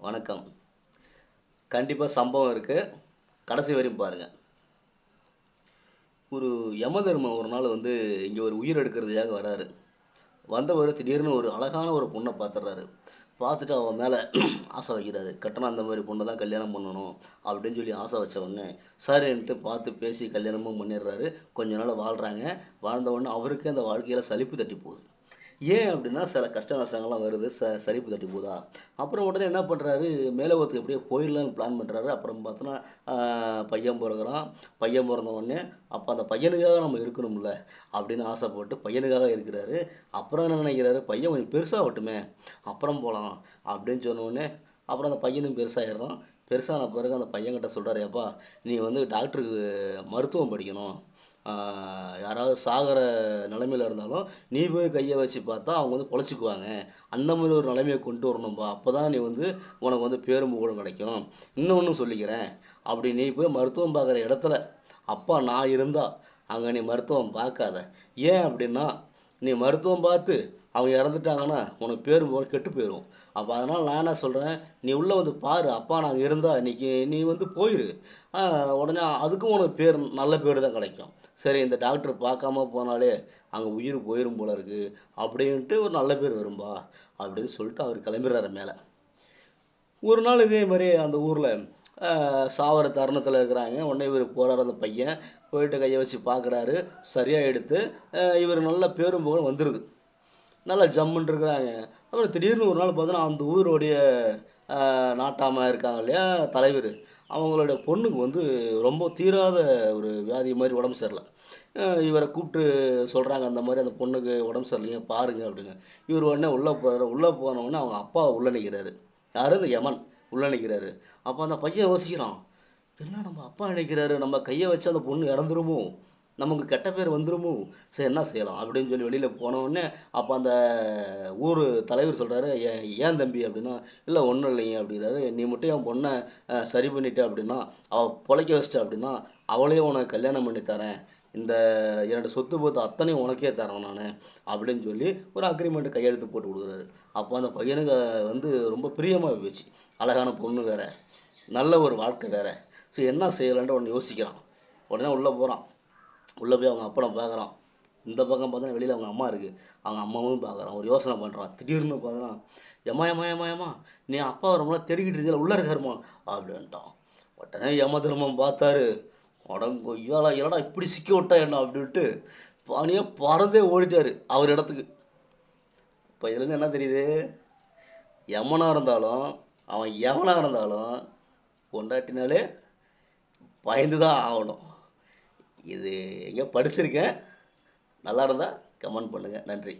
வணக்கம். கண்டிப்பாக சம்பவம் இருக்குது கடைசி வரையும் பாருங்கள் ஒரு யமதர்மன் ஒரு நாள் வந்து இங்கே ஒரு உயிர் எடுக்கிறதுக்காக வராரு. வந்தவர் திடீர்னு ஒரு அழகான ஒரு பொண்ணை பார்த்துடுறாரு பார்த்துட்டு அவன் மேலே ஆசை வைக்கிறாரு. கட்டணம் அந்த மாதிரி பொண்ணை தான் கல்யாணம் பண்ணணும் அப்படின்னு சொல்லி ஆசை வச்ச உடனே சரின்ட்டு பார்த்து பேசி கல்யாணமும் பண்ணிடுறாரு. கொஞ்ச நாள் வாழ்கிறாங்க வாழ்ந்த உடனே அவருக்கு அந்த வாழ்க்கையில் சலிப்பு தட்டி போகுது. ஏன் அப்படின்னா சில கஷ்ட நஷ்டங்கள்லாம் வருது. ச சரிப்பு தட்டி போதா? அப்புறம் உடனே என்ன பண்ணுறாரு மேலோகத்துக்கு எப்படியோ போயிடலான்னு பிளான் பண்ணுறாரு அப்புறம் பார்த்தோன்னா பையன் பிறகுறான் பையன் பிறந்த உடனே அப்போ அந்த பையனுக்காக நம்ம இருக்கணும்ல அப்படின்னு ஆசைப்பட்டு பையனுக்காக இருக்கிறாரு. அப்புறம் என்ன நினைக்கிறாரு? பையன் கொஞ்சம் பெருசாகட்டுமே அப்புறம் போகலாம் அப்படின்னு சொன்னோடனே அப்புறம் அந்த பையனும் பெருசாகிடுறான் பெருசான பிறகு அந்த பையன்கிட்ட சொல்கிறாரு அப்பா நீ வந்து டாக்டருக்கு மருத்துவம் படிக்கணும். யாராவது சாகிற நிலமையில இருந்தாலும் நீ போய் கையை வச்சு பார்த்தா அவங்க வந்து பொழைச்சிக்குவாங்க. அந்த மாதிரி ஒரு நிலைமையை கொண்டு வரணும்பா. அப்போ தான் நீ வந்து உனக்கு வந்து பேரும் புகழும் கிடைக்கும். இன்னொன்று சொல்லிக்கிறேன். அப்படி நீ போய் மருத்துவம் பார்க்குற இடத்துல அப்பா நான் இருந்தால் அங்கே நீ மருத்துவம் பார்க்காத. ஏன் அப்படின்னா நீ மருத்துவம் பார்த்து அவங்க இறந்துட்டாங்கன்னா உனக்கு பேர் கெட்டு போயிடும் அப்போ அதனால் நான் என்ன சொல்கிறேன் நீ உள்ளே வந்து பாரு. அப்பா நாங்கள் இருந்தால் இன்றைக்கி நீ வந்து போயிரு. உடனே அதுக்கும் உனக்கு பேர் நல்ல பேர் தான் கிடைக்கும். சரி இந்த டாக்டர் பார்க்காம போனாலே அங்கே உயிர் போயிடும் போல இருக்குது அப்படின்ட்டு ஒரு நல்ல பேர் வரும்பா. அப்படின்னு சொல்லிட்டு அவர் கிளம்பிடுறாரு மேலே. ஒரு நாள் இதே மாதிரி அந்த ஊரில் சாவர தருணத்தில் இருக்கிறாங்க. உடனே இவர் போகிறார் அந்த பையன். போயிட்டு கையை வச்சு பார்க்குறாரு சரியாக எடுத்து இவர் நல்ல பேரும் புகழும் வந்துடுது நல்லா ஜம்முன்னு இருக்கிறாங்க. அப்புறம் திடீர்னு ஒரு நாள் பார்த்தோன்னா அந்த ஊருடைய நாட்டாமல் இருக்காங்க இல்லையா தலைவர். அவங்களோட பொண்ணுக்கு வந்து ரொம்ப தீராத ஒரு வியாதி மாதிரி உடம்பு சரியில்லை. இவரை கூப்பிட்டு சொல்கிறாங்க அந்த மாதிரி அந்த பொண்ணுக்கு உடம்பு சரியில்லைங்க பாருங்க அப்படின்னு. இவர் உடனே உள்ளே போகிறார் உள்ளே போன உடனே அவங்க அப்பா உள்ளே நிற்கிறாரு யார்? இந்த யமன். உள்ளே நினைக்கிறாரு அப்போ அந்த பையன் யோசிக்கிறான் என்ன நம்ம அப்பா நினைக்கிறாரு? நம்ம கையை வச்சு அந்த பொண்ணு இறந்துருமோ? நமக்கு கெட்ட பேர் வந்துருமோ? சரி என்ன செய்யலாம்? அப்படின்னு சொல்லி வெளியில் போனவுடனே அப்போ அந்த ஊர் தலைவர் சொல்கிறாரு ஏன் ஏன் தம்பி அப்படின்னா இல்லை ஒன்றும் இல்லைங்க அப்படிங்கிறாரு. நீ மட்டும் என் பொண்ணை சரி பண்ணிட்ட அப்படின்னா அவள் பொழைக்க வச்சிட்ட அப்படின்னா அவளையும் உனக்கு கல்யாணம் பண்ணி தரேன். இந்த இரண்டு சொத்து பொத்து அத்தனையும் உனக்கே தரேன் நான் அப்படின்னு சொல்லி ஒரு அக்ரிமெண்ட் கையெழுத்து போட்டு கொடுக்குறாரு. அப்போ அந்த பையனுக்கு வந்து ரொம்ப பிரியமாக போச்சு. அழகான பொண்ணு வேற நல்ல ஒரு வாழ்க்கை வேற. ஸோ என்ன செய்யலான்ட்டு ஒன்று யோசிக்கிறான். உடனே உள்ளே போகிறான் உள்ளே போய் அவங்க அப்பனை பார்க்குறான். இந்த பக்கம் பார்த்தா வெளியில் அவங்க அம்மா இருக்குது அவங்க அம்மாவும் பார்க்குறான். ஒரு யோசனை பண்ணுறான் திடீர்னு பார்க்குறான் எம்மா எம்மா எம்மா எம்மா நீ அப்பா ரொம்ப தேடிக்கிட்டு இருந்தியா உள்ளே இருக்காருமா அப்படின்ட்டான். உடனே யம திருமம் பார்த்தாரு. உடம்பு ஐயாடா என்னடா இப்படி சிக்கி விட்டா என்ன அப்படின்ட்டு பானியாக பறந்தே ஓடிட்டாரு அவர் இடத்துக்கு. இப்போ இதுலேருந்து என்ன தெரியுது? யமனாக இருந்தாலும் அவன் எவனாக இருந்தாலும் கொண்டாட்டினாலே பயந்து தான் ஆகணும். இது எங்கே படிச்சிருக்கேன். நல்லா இருந்தால் கமெண்ட் பண்ணுங்கள் நன்றி.